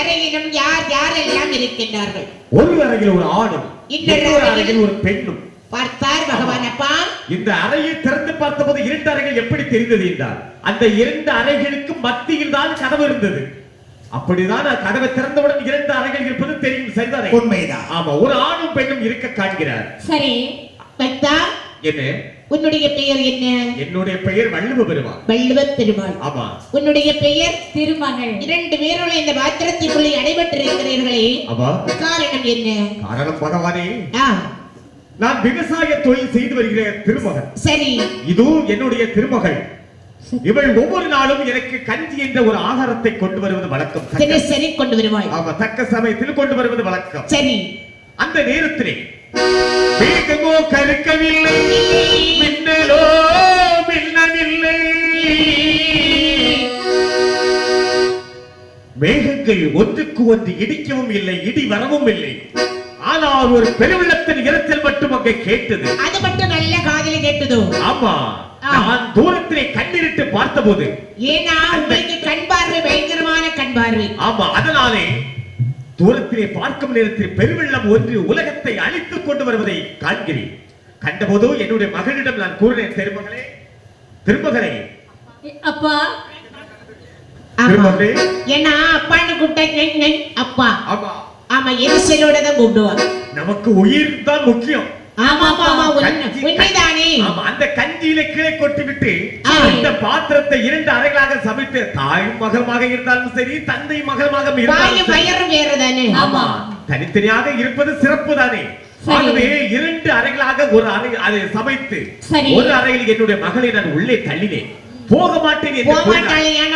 அறையிலும் யார் யாரெல்லாம் இருக்கின்றார்கள்? ஒரு அறையில் ஒரு ஆணும் இன்னொரு அறையில் ஒரு பெண்ணும். பார்த்தார் பகவான் அப்பா. இந்த அறையை திறந்து பார்த்தபோது இரண்டு அறைகள் எப்படி தெரிந்தது என்றால் அந்த இரண்டு அறைகளுக்கு மத்தியில் தான் கதவு இருந்தது. அப்படிதான் கதவை திறந்தவுடன் இரண்டு அறைகள் இருப்பது தெரியும் சரிதானே? உண்மைதான். ஆமா ஒரு ஆணும் பெண்ணும் இருக்க காண்கிறார். சரி பக்தா என்ன? உன்னுடைய பெயர் என்ன? என்னுடைய பெயர் வள்ளுவ பெருமாள். வள்ளுவ பெருமாள். ஆமா. உன்னுடைய பெயர் திருமகள். இரண்டு பேருள்ள இந்த பாத்திரத்திற்குள்ளே அடைபட்டிருக்கிறீர்களே. ஆமா. காரணம் என்ன? காரணம் பகவானே நான் விவசாய தொழில் செய்து வருகிற திருமகன் சரி. இதுவும் என்னுடைய திருமகள். இவள் ஒவ்வொரு நாளும் எனக்கு கஞ்சி என்ற ஒரு ஆகாரத்தை கொண்டு வருவது வழக்கம். தினசரி கொண்டு வருவாள். ஆமா தக்க சமயத்தில் கொண்டு வருவது வழக்கம். சரி. அந்த நேரத்திலே மேகமோ கருக்கவில்லை. மின்னலோ மின்னவில்லை. மேகங்கள் ஒன்றுக்கு ஒன்று இடிக்கவும் இல்லை இடி வரவும் இல்லை. ஆனால் ஒரு பெருவெள்ளத்தின் இரத்தில் மட்டும் அங்கே கேட்டது. அது மட்டும் நல்ல காதலி கேட்டதோ? ஆமா. நான் தூரத்திலே கண்ணிரிட்டு பார்த்தபோது ஏன்னா உங்களுக்கு கண் பார்வை பயங்கரமான கண் பார்வை. ஆமா அதனாலே தூரத்திலே பார்க்கும் நேரத்தில் பெருவெள்ளம் ஒன்று உலகத்தை அழித்துக் கொண்டு வருவதை காண்கிறேன். கண்டபோது என்னுடைய மகனிடம் நான் கூறினேன் திருமகளே திருமகளே. அப்பா. ஏன்னா அப்பான்னு கூப்பிட்டா அப்பா. ஆமா. ஆமா எரிசலோட தான் கூப்பிடுவாங்க. நமக்கு உயிர் தான் முக்கியம். அந்த கஞ்சியில கீழே கொட்டி விட்டு. அந்த பாத்திரத்தை இரண்டு அறைகளாக சமைத்து தாய் மகமாக இருந்தாலும் சரி தந்தை மகமாக இருந்தாலும் ஆமா தனித்தனியாக இருப்பது சிறப்பு தானே. ஆகவே இரண்டு அறைகளாக ஒரு அறை அதை சமைத்து. ஒரு அறையில் என்னுடைய மகளை நான் உள்ளே தள்ளினேன். போக மாட்டேன் என்று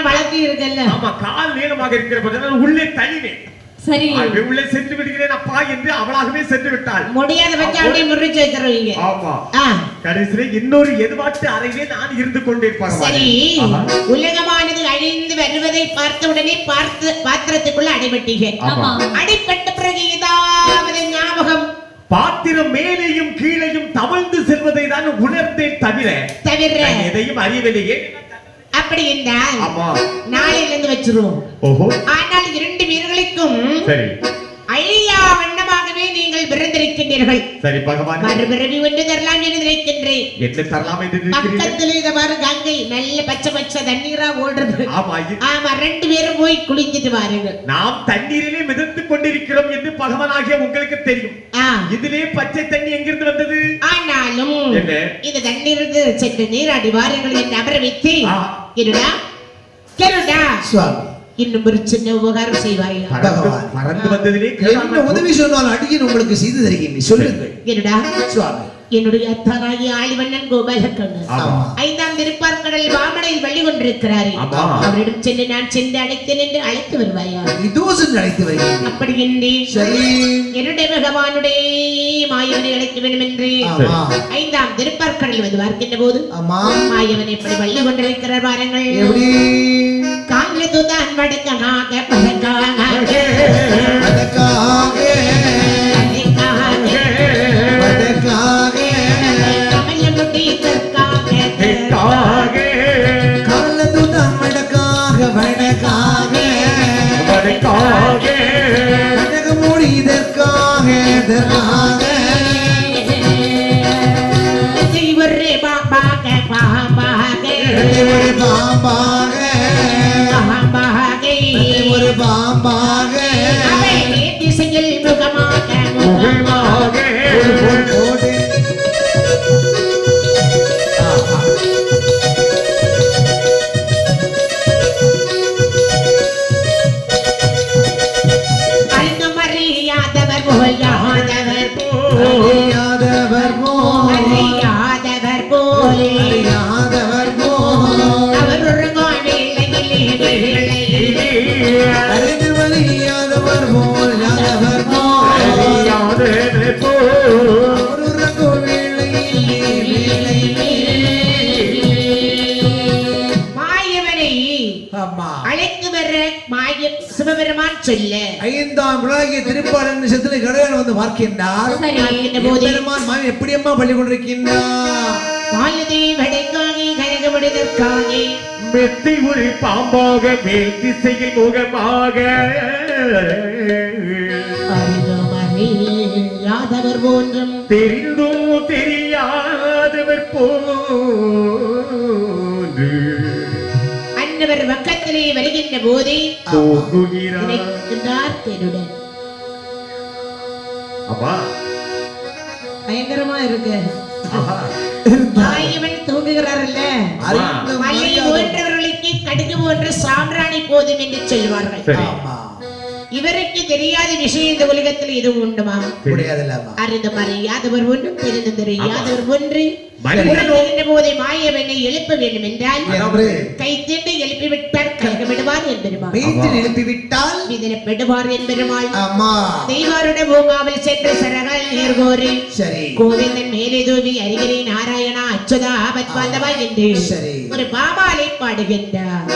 வழக்கு இருக்குல்ல ஆமா கால் நீளமாக இருக்கிற உள்ளே தள்ளினேன். சரி. உள்ளே சென்று விடுகிறேன் அப்பா என்று அவளாகவே சென்று விட்டாள். முடியாத பட்சம் அப்படியே முறிச்சு வச்சிருவீங்க ஆமா. கடைசியில இன்னொரு எதிர்பார்த்து அறையிலே நான் இருந்து கொண்டிருப்பாங்க சரி. உலகமானது அழிந்து வருவதை பார்த்த உடனே பார்த்து பாத்திரத்துக்குள்ள அடைபட்டீங்க. ஆமா. அடைப்பட்ட பிறகு ஏதாவது ஞாபகம்? பாத்திரம் மேலேயும் கீழேயும் தவழ்ந்து செல்வதை தான் உணர்ந்தேன் தவிர தவிர. எதையும் அறியவில்லையே. அப்படி என்றால் நாளையில இருந்து வச்சிருவோம். ஆனால் இரண்டு வீரர்களுக்கும் சரி. அழியா வண்ணமாகவே நீங்கள் பிறந்திருக்கின்றீர்கள். சரி பகவான். மறுபிறவி ஒன்று தரலாம் என்று நினைக்கின்றேன். என்ன தரலாம் என்று பக்கத்துல இத பாரு கங்கை. நல்ல பச்சை பச்சை தண்ணீரா ஓடுறது. ஆமா ஆமா ரெண்டு பேரும் போய் குளிச்சிட்டு பாருங்க நாம் தண்ணீரிலே மிதத்துக் கொண்டிருக்கிறோம் என்று பகவானாகிய உங்களுக்கு தெரியும். ஆ, இதிலே பச்சை தண்ணி எங்கிருந்து வந்தது? ஆனாலும்? இந்த தண்ணீருக்கு சென்று நீராடி வாருங்கள் என்று அமர வைத்து. இருடா கருடா சுவாமி. இன்னும் ஒரு சின்ன உபகாரம் செய்வாயா. பறந்து வந்ததிலே என்ன உதவி சொன்னால் அடியேன் உங்களுக்கு செய்து தருகிறேன். சொல்லுங்கள். இருடா சுவாமி. என்னுடைய அத்தாராகி ஆழிவண்ணன் கோபாலக்கண்ணன் ஐந்தாம் திருப்பார்கடல் வாமடையில் வள்ளி கொண்டிருக்கிறாரே. அவரிடம் சென்று நான் சென்று அழைத்தேன் என்று அழைத்து வருவாயா? இதோ சென்று அழைத்து வருகிறேன். அப்படி என்று என்னுடைய பகவானுடைய மாயவனை அழைக்க வேண்டும் என்று ஐந்தாம் திருப்பார்கடல் வந்து பார்க்கின்ற போது மாயவன் எப்படி வள்ளி கொண்டிருக்கிறார் பாருங்கள். பாம்பாக பாபாக ஒரு பாம்பாக को यहाँ नगर அழைத்து வர மாய சிவபெருமான் சொல்ல. ஐந்தாம் குழாகிய திருப்பாளன் நிமிஷத்தில் கடையான வந்து பார்க்கின்றார். பெருமான் மாமி எப்படி அம்மா பள்ளி கொண்டிருக்கின்றார் வாயுதே வடைக்காகி கழகமுடிதற்காகி மெத்தை ஒரு பாம்பாக மேல் திசையில் முகமாக. அறிதமறி யாதவர் போன்றும். தெரிந்தோ தெரியாதவர் போன்று போதே போகுகிறார். தெருடன் அப்பா. பயங்கரமா இருக்கு. ஆஹா. மாயவன் தூங்குகிறாரல்ல. போன்றவர்களுக்கு கடுகு போன்ற சாம்பிராணி போதும் என்று சொல்வார்கள். இவருக்கு தெரியாத விஷயம் இந்த உலகத்தில் எதுவும் உண்டுமா? முடியாதுல்லம்மா அறிந்து மறியாதவர் ஒன்றும் தெரிந்து தெரியாதவர் ஒன்று. போதே மாயவனை எழுப்ப வேண்டும் என்றால் என்று கை தீண்டு எழுப்பி விட்டார் கலகமிடுவார் என்பெருமாள் எழுப்பி விட்டால் விதினப்படுவார் என்பெருமாள் ஆமா. தெய்வாருட பூங்காவில் சென்று சரகள் நேர்கோரி சரி. கோவிந்தன் மேலே தூவி அருகிரி நாராயணா அச்சுதா ஆபத் பாந்தவா என்று சரி. ஒரு பாபாலை பாடுகின்றார்.